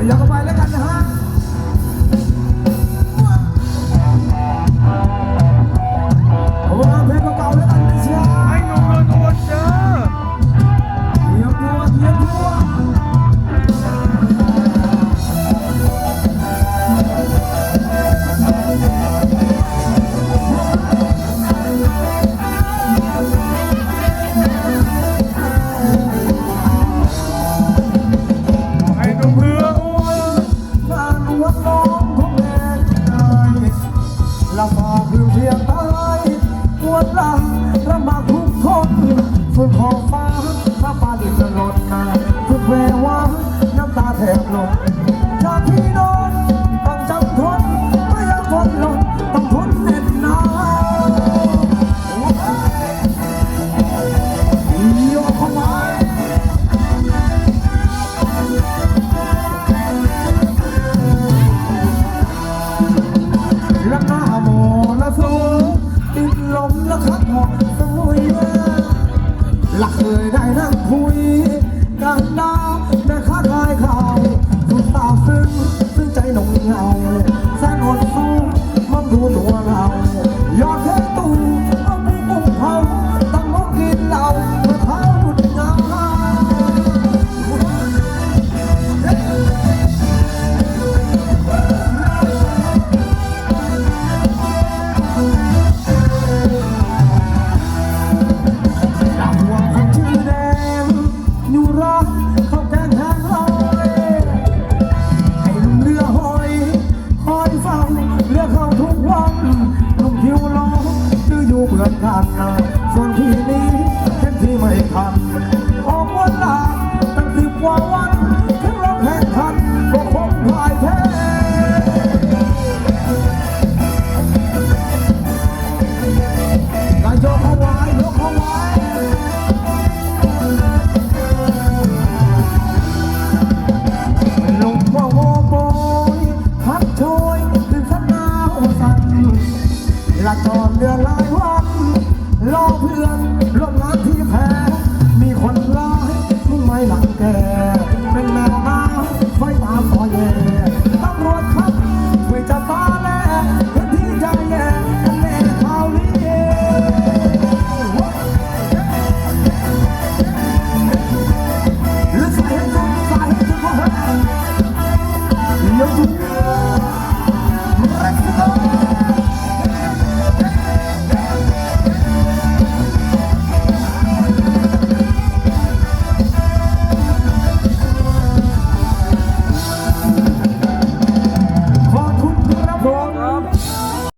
Iyak ka pa for home. และเคยได้นั่งคุยกันได้านส่วนที่นี้ฉันที่ไม่ทันออกวันลาตั้งสิบกว่าวันถึงเราแห่งขันก็คงพ่ายแพ้การยกเาไว้เขาไว้ลงมาโมโบยพัดโชยถึงสนาวสั่นละจอนเรือลายว่า Love l'empereur.